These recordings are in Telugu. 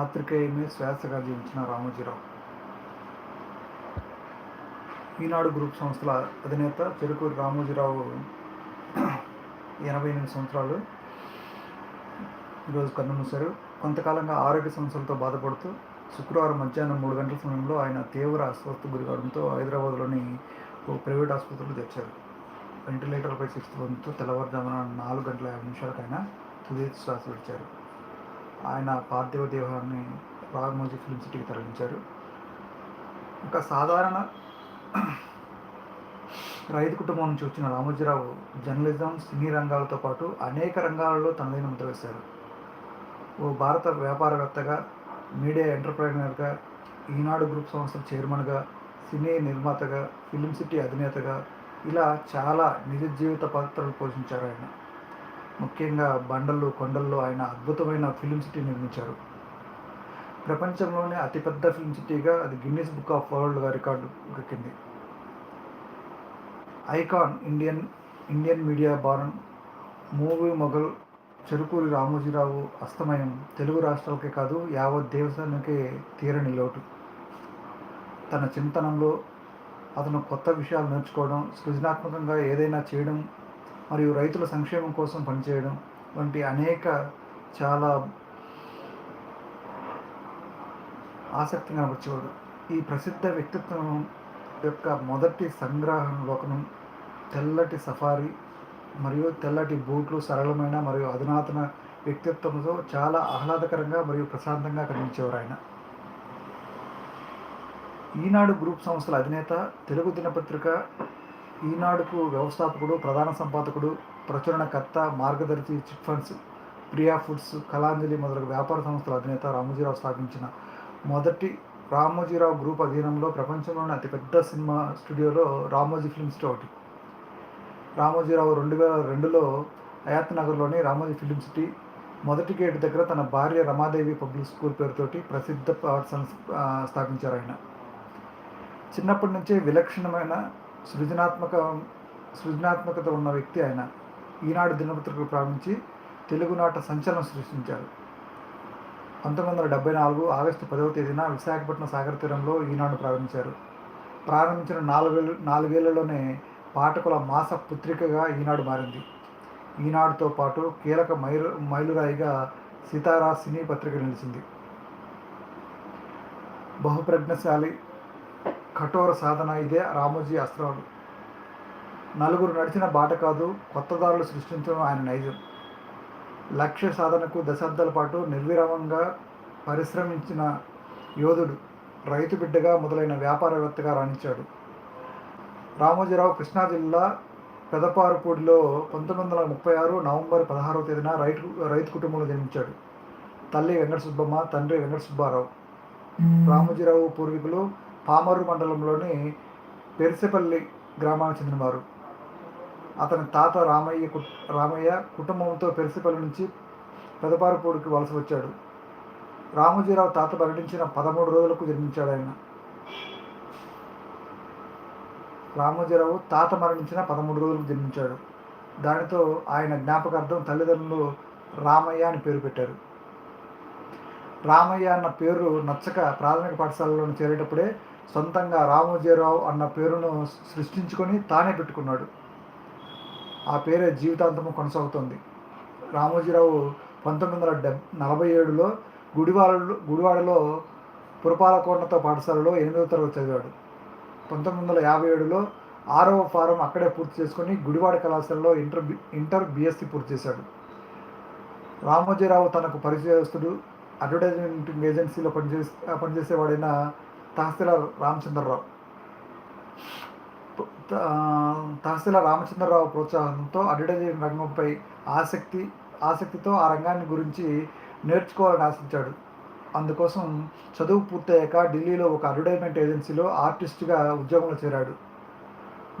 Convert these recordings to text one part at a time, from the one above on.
పాత్రికేయుని శ్వాసగా జీవించిన రామోజీరావు. ఈనాడు గ్రూప్ సంస్థల అధినేత చెరుకూరి రామోజీరావు ఎనభై ఎనిమిది సంవత్సరాలు ఈరోజు కన్నుమూశారు కొంతకాలంగా ఆరోగ్య సమస్యలతో బాధపడుతూ శుక్రవారం మధ్యాహ్నం మూడు గంటల సమయంలో ఆయన తీవ్ర అస్వస్థ గురి కావడంతో హైదరాబాద్లోని ఓ ప్రైవేట్ ఆసుపత్రిలో తెచ్చారు వెంటిలేటర్పై చికిత్సతో తెల్లవారుజామున నాలుగు గంటల యాభై నిమిషాలకు ఆయన తుది శ్వాస విడిచారు. ఆయన పార్థివ దేహాన్ని రామోజీ ఫిల్మ్ సిటీకి తరలించారు. ఒక సాధారణ రైతు కుటుంబం నుంచి వచ్చిన రామోజీరావు జర్నలిజం సినీ రంగాలతో పాటు అనేక రంగాలలో తనదైన ముద్ర వేశారు. ఓ భారత వ్యాపారవేత్తగా మీడియా ఎంటర్ప్రైనర్గా ఈనాడు గ్రూప్ సంస్థల చైర్మన్గా సినీ నిర్మాతగా ఫిలిం సిటీ అధినేతగా ఇలా చాలా నిజ జీవిత పాత్రలు పోషించారు ఆయన. ముఖ్యంగా బండలు కొండల్లో ఆయన అద్భుతమైన ఫిలిం సిటీ నిర్మించారు. ప్రపంచంలోనే అతిపెద్ద ఫిలిం సిటీగా అది గిన్నీస్ బుక్ ఆఫ్ వరల్డ్గా రికార్డు దొరికింది. Icon Indian Indian media baron movie mogul Cherukuri Ramojirao అస్తమయం Telugu రాష్ట్రాలకే కాదు యావత్ దేశానికే తీరని లోటు. తన చింతనంలో అతను కొత్త విషయాలు నేర్చుకోవడం సృజనాత్మకంగా ఏదైనా చేయడం మరియు రైతుల సంక్షేమం కోసం పనిచేయడం వంటి అనేక చాలా ఆసక్తి కనబరిచేవాడు ఈ ప్రసిద్ధ వ్యక్తిత్వం యొక్క మొదటి సంగ్రహలోకనం తెల్లటి సఫారీ మరియు తెల్లటి బూట్లు సరళమైన మరియు అధునాతన వ్యక్తిత్వంతో చాలా ఆహ్లాదకరంగా మరియు ప్రశాంతంగా కనిపించేవారు ఆయన. ఈనాడు గ్రూప్ సంస్థల అధినేత తెలుగు దినపత్రిక ఈనాడుకు వ్యవస్థాపకుడు ప్రధాన సంపాదకుడు ప్రచురణకర్త Margadarsi chit funds Priya foods Kalanjali మొదలగు వ్యాపార సంస్థల అధినేత రామోజీరావు స్థాపించిన మొదటి రామోజీరావు గ్రూప్ అధీనంలో ప్రపంచంలోని అతిపెద్ద సినిమా స్టూడియోలో రామోజీ ఫిల్మ్ సిటీ ఒకటి. రామోజీరావు రెండు వేల రెండులో హయాత్ నగర్లోని రామోజీ ఫిలిం సిటీ మొదటి గేట్ దగ్గర తన భార్య రమాదేవి పబ్లిక్ స్కూల్ పేరుతోటి ప్రసిద్ధ పాఠశాల స్థాపించారు ఆయన. చిన్నప్పటి నుంచే విలక్షణమైన సృజనాత్మక సృజనాత్మకత ఉన్న వ్యక్తి ఆయన ఈనాడు దినపత్రికలు ప్రారంభించి తెలుగునాట సంచలనం సృష్టించారు. పంతొమ్మిది వందల డెబ్బై నాలుగు ఆగస్టు పదవ తేదీన విశాఖపట్నం సాగర తీరంలో ఈనాడు ప్రారంభించారు. ప్రారంభించిన నాలుగేళ్ళు నాలుగేళ్ళలోనే పాఠకుల మాస పుత్రికగా ఈనాడు మారింది. ఈనాడుతో పాటు కీలక మైలు మైలురాయిగా సితారా సినీ పత్రిక నిలిచింది. బహుప్రజ్ఞశాలి కఠోర సాధన ఇదే రామోజీ అస్త్రాలు నలుగురు నడిచిన బాట కాదు కొత్త దారులు సృష్టించడం ఆయన నైజం. లక్ష్య సాధనకు దశాబ్దాల పాటు నిర్విరామంగా పరిశ్రమించిన యోధుడు రైతు బిడ్డగా మొదలైన వ్యాపారవేత్తగా రాణించాడు. రామోజీరావు కృష్ణా జిల్లా పెదపారుపూడిలో పంతొమ్మిది వందల ముప్పై ఆరు నవంబర్ పదహారవ తేదీన రైతు రైతు కుటుంబంలో జన్మించాడు. తల్లి వెంకట సుబ్బమ్మ తండ్రి వెంకట సుబ్బారావు రామోజీరావు పూర్వీకులు పామరు మండలంలోని పెరిసెపల్లి గ్రామానికి చెందినవారు. అతని తాత రామయ్య రామయ్య కుటుంబంతో పెరిసిపల్లి నుంచి పెదపారపూడికి వలస వచ్చాడు. రామోజీరావు తాత మరణించిన పదమూడు రోజులకు జన్మించాడు ఆయన. రామోజీరావు తాత మరణించిన పదమూడు రోజులకు జన్మించాడు. దానితో ఆయన జ్ఞాపకార్థం తల్లిదండ్రులు రామయ్య అని పేరు పెట్టారు. రామయ్య అన్న పేరు నచ్చక ప్రాథమిక పాఠశాలలో చేరేటప్పుడే సొంతంగా రామోజీరావు అన్న పేరును సృష్టించుకొని తానే పెట్టుకున్నాడు. ఆ పేరే జీవితాంతము కొనసాగుతుంది. రామోజీరావు పంతొమ్మిది వందల డెబ్ నలభై ఏడులో గుడివాడలో గుడివాడలో పురపాలకోన్నత పాఠశాలలో ఎనిమిదవ తరగతి చదివాడు. పంతొమ్మిది వందల యాభై ఏడులో ఆరవ ఫారం అక్కడే పూర్తి చేసుకుని గుడివాడ కళాశాలలో ఇంటర్ బి- ఇంటర్ బీఎస్సీ పూర్తి చేశాడు. రామోజీరావు తనకు పరిచయస్తుడు అడ్వర్టైజ్మెంట్ ఏజెన్సీలో పనిచేసి పనిచేసేవాడైన తహసీల్దార్ రామచంద్రరావు. త- తహసీల్దార్ రామచంద్రరావు ప్రోత్సాహంతో అడ్వర్టైజింగ్ రంగంపై ఆసక్తి ఆసక్తితో ఆ రంగాన్ని గురించి నేర్చుకోవాలని ఆశించాడు. అందుకోసం చదువు పూర్తయ్యాక ఢిల్లీలో ఒక అడ్వర్టైజ్మెంట్ ఏజెన్సీలో ఆర్టిస్ట్గా ఉద్యోగంలో చేరాడు.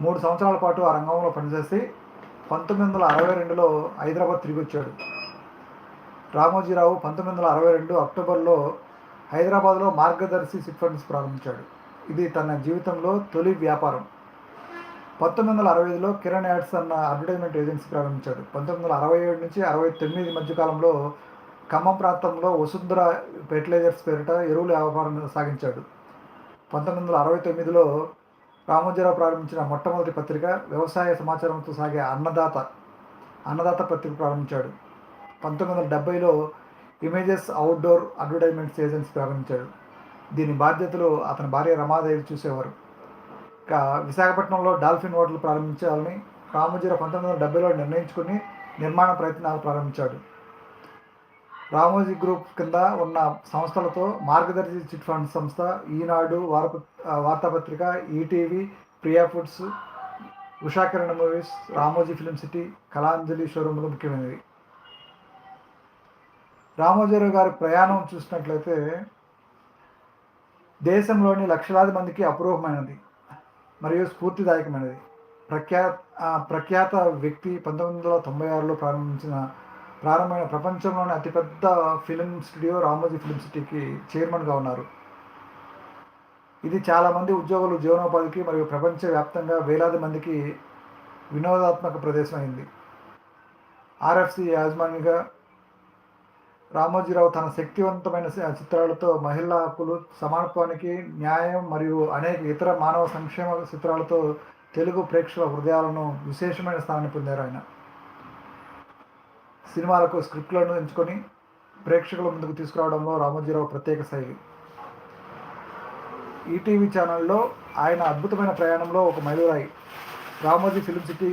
మూడు సంవత్సరాల పాటు ఆ రంగంలో పనిచేసి పంతొమ్మిది వందల అరవై రెండులో హైదరాబాద్ తిరిగి వచ్చాడు రామోజీరావు పంతొమ్మిది వందల అరవై రెండు అక్టోబర్లో హైదరాబాద్లో మార్గదర్శి చిట్ ఫండ్స్ ప్రారంభించాడు. ఇది తన జీవితంలో తొలి వ్యాపారం. పంతొమ్మిది వందల అరవై ఐదులో కిరణ్ యాడ్స్ అన్న అడ్వర్టైజ్మెంట్ ఏజెన్సీ ప్రారంభించాడు. పంతొమ్మిది వందల అరవై ఏడు నుంచి అరవై తొమ్మిది మధ్యకాలంలో ఖమ్మం ప్రాంతంలో వసుంధర ఫెర్టిలైజర్స్ పేరిట ఎరువుల వ్యాపారం సాగించాడు. పంతొమ్మిది వందల అరవై తొమ్మిదిలో రామోజీరావు ప్రారంభించిన మొట్టమొదటి పత్రిక వ్యవసాయ సమాచారంతో సాగే అన్నదాత అన్నదాత పత్రిక ప్రారంభించాడు. పంతొమ్మిది వందల డెబ్బైలో ఇమేజెస్ అవుట్డోర్ అడ్వర్టైజ్మెంట్స్ ఏజెన్సీ ప్రారంభించాడు. దీని బాధ్యతలు అతని భార్య రమాదేవి చూసేవారు. ఇక విశాఖపట్నంలో డాల్ఫిన్ హోటల్ ప్రారంభించాలని రామోజీరావు పంతొమ్మిది వందల డెబ్బైలో నిర్ణయించుకుని నిర్మాణ ప్రయత్నాలు ప్రారంభించాడు. రామోజీ గ్రూప్ కింద ఉన్న సంస్థలతో మార్గదర్శి చిట్ ఫండ్ సంస్థ ఈనాడు వారప వార్తాపత్రిక ETV Priya foods Ushakiran movies Ramoji film city Kalanjali షోరూములు ముఖ్యమైనవి. రామోజీరావు గారి ప్రయాణం చూసినట్లయితే దేశంలోని లక్షలాది మందికి అపూర్వమైనది మరియు స్ఫూర్తిదాయకమైనది. ప్రఖ్యాత ప్రఖ్యాత వ్యక్తి పంతొమ్మిది వందల తొంభై ఆరులో ప్రారంభించిన ప్రారంభమైన ప్రపంచంలోని అతిపెద్ద ఫిలిం స్టూడియో రామోజీ ఫిలిం సిటీకి చైర్మన్గా ఉన్నారు. ఇది చాలామంది ఉద్యోగులు జీవనోపాధికి మరియు ప్రపంచవ్యాప్తంగా వేలాది మందికి వినోదాత్మక ప్రదేశం అయింది ఆర్ఎఫ్సి యాజమాన్యంగా రామోజీరావు తన శక్తివంతమైన చిత్రాలతో మహిళా హక్కులు సమానత్వానికి న్యాయం మరియు అనేక ఇతర మానవ సంక్షేమ చిత్రాలతో తెలుగు ప్రేక్షకుల హృదయాలను విశేషమైన స్థానాన్ని పొందారు ఆయన. సినిమాలకు స్క్రిప్ట్లను ఎంచుకొని ప్రేక్షకుల ముందుకు తీసుకురావడంలో రామోజీరావు ప్రత్యేక శైలి. ఈటీవీ ఛానల్లో ఆయన అద్భుతమైన ప్రయాణంలో ఒక మైలురాయి రామోజీ ఫిలిం సిటీ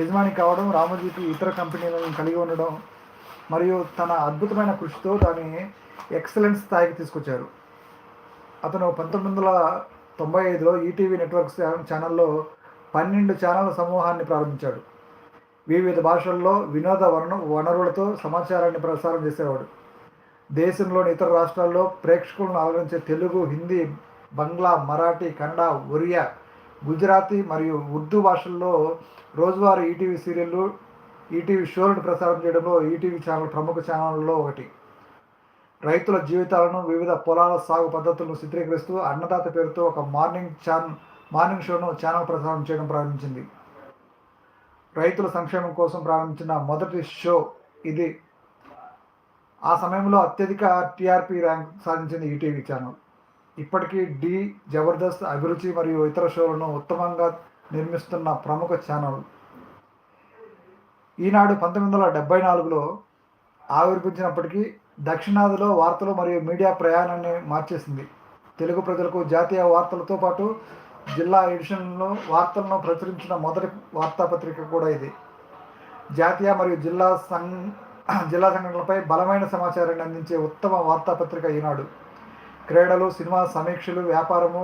యజమాని కావడం రామోజీకి ఇతర కంపెనీలను కలిగి ఉండడం మరియు తన అద్భుతమైన కృషితో దాన్ని ఎక్సలెన్స్ స్థాయికి తీసుకొచ్చారు. అతను పంతొమ్మిది వందల తొంభై ఐదులో ఈటీవీ నెట్వర్క్ ఛానల్లో పన్నెండు ఛానల్ సమూహాన్ని ప్రారంభించాడు. వివిధ భాషల్లో వినోద వన వనరులతో సమాచారాన్ని ప్రసారం చేసేవాడు. దేశంలోని ఇతర రాష్ట్రాల్లో ప్రేక్షకులను ఆదరించే తెలుగు హిందీ బంగ్లా మరాఠీ కన్నడ ఒరియా గుజరాతీ మరియు ఉర్దూ భాషల్లో రోజువారీ ఈటీవీ సీరియళ్ళు ఈటీవీ షోలను ప్రసారం చేయడంలో ఈటీవీ ఛానల్ ప్రముఖ ఛానళ్ళలో ఒకటి. రైతుల జీవితాలను వివిధ పొలాల సాగు పద్ధతులను చిత్రీకరిస్తూ అన్నదాత పేరుతో ఒక మార్నింగ్ ఛాన్ మార్నింగ్ షోను ఛానల్ ప్రసారం చేయడం ప్రారంభించింది. రైతుల సంక్షేమం కోసం ప్రారంభించిన మొదటి షో ఇది. ఆ సమయంలో అత్యధిక టీఆర్పీ ర్యాంక్ సాధించింది ఈటీవీ ఛానల్. ఇప్పటికీ డి జబర్దస్త్ అభిరుచి మరియు ఇతర షోలను ఉత్తమంగా నిర్మిస్తున్న ప్రముఖ ఛానల్. ఈనాడు పంతొమ్మిది వందల డెబ్బై నాలుగులో ఆవిర్భించినప్పటికీ దక్షిణాదిలో వార్తలు మరియు మీడియా ప్రయాణాన్ని మార్చేసింది. తెలుగు ప్రజలకు జాతీయ వార్తలతో పాటు జిల్లా ఎడిషన్లో వార్తలను ప్రచురించిన మొదటి వార్తాపత్రిక కూడా ఇది. జాతీయ మరియు జిల్లా సం జిల్లా సంఘటనలపై బలమైన సమాచారాన్ని అందించే ఉత్తమ వార్తాపత్రిక ఈనాడు. క్రీడలు సినిమా సమీక్షలు వ్యాపారము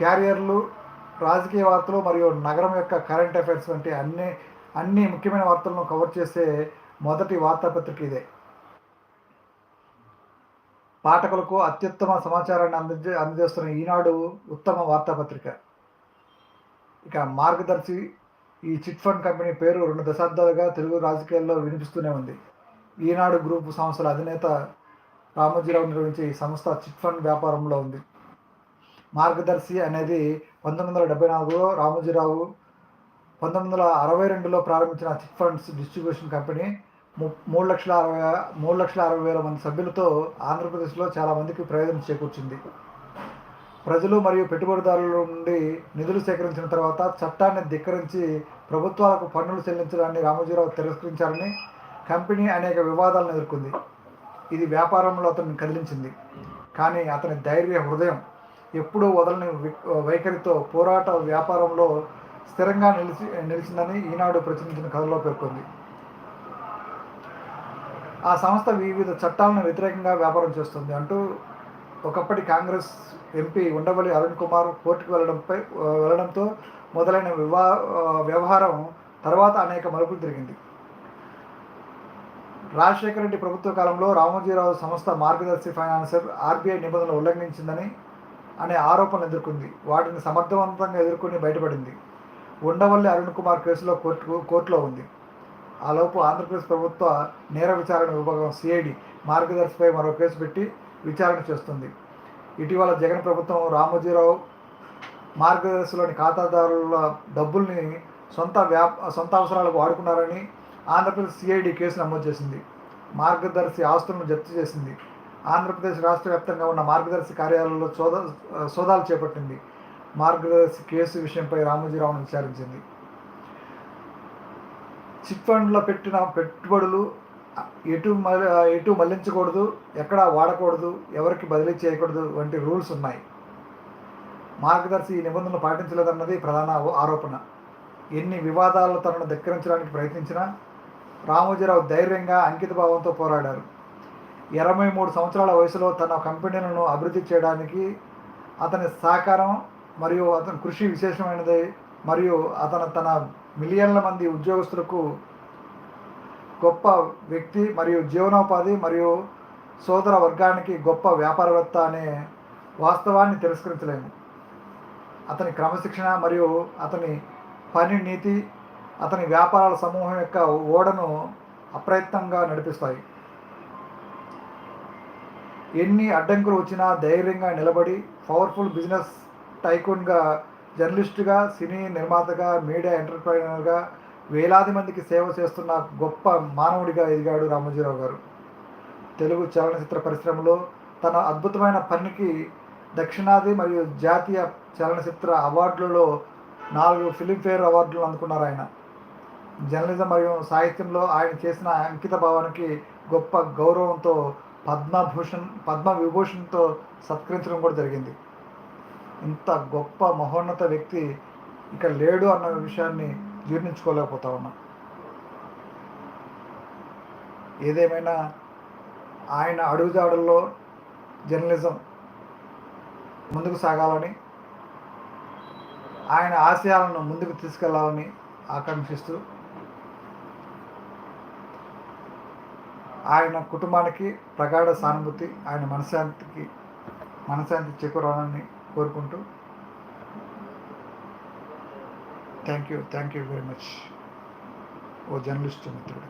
క్యారియర్లు రాజకీయ వార్తలు మరియు నగరం యొక్క కరెంట్ అఫైర్స్ వంటి అన్ని అన్ని ముఖ్యమైన వార్తలను కవర్ చేసే మొదటి వార్తాపత్రిక ఇదే. పాఠకులకు అత్యుత్తమ సమాచారాన్ని అందజే అందజేస్తున్న ఈనాడు ఉత్తమ వార్తాపత్రిక. ఇక మార్గదర్శి ఈ చిట్ ఫండ్ కంపెనీ పేరు రెండు దశాబ్దాలుగా తెలుగు రాజకీయాల్లో వినిపిస్తూనే ఉంది. ఈనాడు గ్రూప్ సంస్థల అధినేత రామోజీరావు నిర్వహించే ఈ సంస్థ చిట్ ఫండ్ వ్యాపారంలో ఉంది. మార్గదర్శి అనేది పంతొమ్మిది వందల డెబ్బై నాలుగులో రామోజీరావు పంతొమ్మిది వందల అరవై రెండులో ప్రారంభించిన చిట్ ఫండ్స్ డిస్ట్రిబ్యూషన్ కంపెనీ మూడు లక్షల అరవై మూడు లక్షల అరవై వేల మంది సభ్యులతో ఆంధ్రప్రదేశ్లో చాలా మందికి ప్రయోజనం చేకూర్చింది. ప్రజలు మరియు పెట్టుబడిదారుల నుండి నిధులు సేకరించిన తర్వాత చట్టాన్ని ధిక్కరించి ప్రభుత్వాలకు పన్నులు చెల్లించడాన్ని రామోజీరావు తిరస్కరించాలని కంపెనీ అనేక వివాదాలను ఎదుర్కొంది. ఇది వ్యాపారంలో అతన్ని కదిలించింది. కానీ అతని ధైర్య హృదయం ఎప్పుడూ వదలని వైఖరితో పోరాట వ్యాపారంలో స్థిరంగా నిలిచి నిలిచిందని ఈనాడు ప్రచురించిన కథలో పేర్కొంది. ఆ సంస్థ వివిధ చట్టాలను వ్యతిరేకంగా వ్యాపారం చేస్తుంది అంటూ ఒకప్పటి కాంగ్రెస్ ఎంపీ ఉండవల్లి అరుణ్ కుమార్ కోర్టుకు వెళ్ళడంపై వెళ్ళడంతో మొదలైన వివా వ్యవహారం తర్వాత అనేక మలుపులు తిరిగింది. రాజశేఖర రెడ్డి ప్రభుత్వ కాలంలో రామోజీరావు సంస్థ మార్గదర్శి ఫైనాన్సర్ ఆర్బీఐ నిబంధనలు ఉల్లంఘించిందని అనే ఆరోపణలు ఎదుర్కొంది. వాటిని సమర్థవంతంగా ఎదుర్కొని బయటపడింది. ఉండవల్లి అరుణ్ కుమార్ కేసులో కోర్టు కోర్టులో ఉంది. ఆలోపు ఆంధ్రప్రదేశ్ ప్రభుత్వ నేర విచారణ విభాగం సిఐడి మార్గదర్శిపై మరో కేసు పెట్టి విచారణ చేస్తుంది. ఇటీవల జగన్ ప్రభుత్వం రామోజీరావు మార్గదర్శిలోని ఖాతాదారుల డబ్బుల్ని సొంత వ్యాప సొంత అవసరాలకు వాడుకున్నారని ఆంధ్రప్రదేశ్ సిఐడి కేసు నమోదు చేసింది. మార్గదర్శి ఆస్తులను జప్తు చేసింది. ఆంధ్రప్రదేశ్ రాష్ట్ర వ్యాప్తంగా ఉన్న మార్గదర్శి కార్యాలయంలో సోదా సోదాలు చేపట్టింది. మార్గదర్శి కేసు విషయంపై రామోజీరావును విచారించింది. చిట్ ఫండ్లో పెట్టిన పెట్టుబడులు ఎటు ఎటు మళ్ళించకూడదు ఎక్కడ వాడకూడదు ఎవరికి బదిలీ చేయకూడదు వంటి రూల్స్ ఉన్నాయి. మార్గదర్శి ఈ నిబంధనలు పాటించలేదన్నది ప్రధాన ఆరోపణ. ఎన్ని వివాదాలను తనను ధిక్కరించడానికి ప్రయత్నించినా రామోజీరావు ధైర్యంగా అంకిత భావంతో పోరాడారు. ఇరవై మూడు సంవత్సరాల వయసులో తన కంపెనీలను అభివృద్ధి చేయడానికి అతని సహకారం మరియు అతని కృషి విశేషమైనది మరియు అతను తన మిలియన్ల మంది ఉద్యోగస్తులకు గొప్ప వ్యక్తి మరియు జీవనోపాధి మరియు సోదర వర్గానికి గొప్ప వ్యాపారవేత్త అనే వాస్తవాన్ని తిరస్కరించలేము. అతని క్రమశిక్షణ మరియు అతని పని నీతి అతని వ్యాపారాల సమూహం యొక్క ఓడను అప్రయత్నంగా నడిపిస్తాయి. ఎన్ని అడ్డంకులు వచ్చినా ధైర్యంగా నిలబడి పవర్ఫుల్ బిజినెస్ టైకూన్గా జర్నలిస్టుగా సినీ నిర్మాతగా మీడియా ఎంటర్ప్రైనర్గా వేలాది మందికి సేవ చేస్తున్న గొప్ప మానవుడిగా ఎదిగాడు రామోజీరావు గారు. తెలుగు చలనచిత్ర పరిశ్రమలో తన అద్భుతమైన పనికి దక్షిణాది మరియు జాతీయ చలనచిత్ర అవార్డులలో నాలుగు ఫిలింఫేర్ అవార్డులు అందుకున్నారు ఆయన. జర్నలిజం మరియు సాహిత్యంలో ఆయన చేసిన అంకిత భావానికి గొప్ప గౌరవంతో పద్మభూషణ్ పద్మ విభూషణ్తో సత్కరించడం కూడా జరిగింది. ఇంత గొప్ప మహోన్నత వ్యక్తి ఇక్కడ లేడు అన్న విషయాన్ని జీర్ణించుకోలేకపోతా ఉన్నా. ఏదేమైనా ఆయన అడుగుజాడల్లో జర్నలిజం ముందుకు సాగాలని ఆయన ఆశయాలను ముందుకు తీసుకెళ్ళాలని ఆకాంక్షిస్తూ ఆయన కుటుంబానికి ప్రగాఢ సానుభూతి ఆయన మనశ్శాంతికి మనశ్శాంతి చేకూరాలని కోరుకుంటూ. Thank you thank you very much oh journalist మిత్రుడు.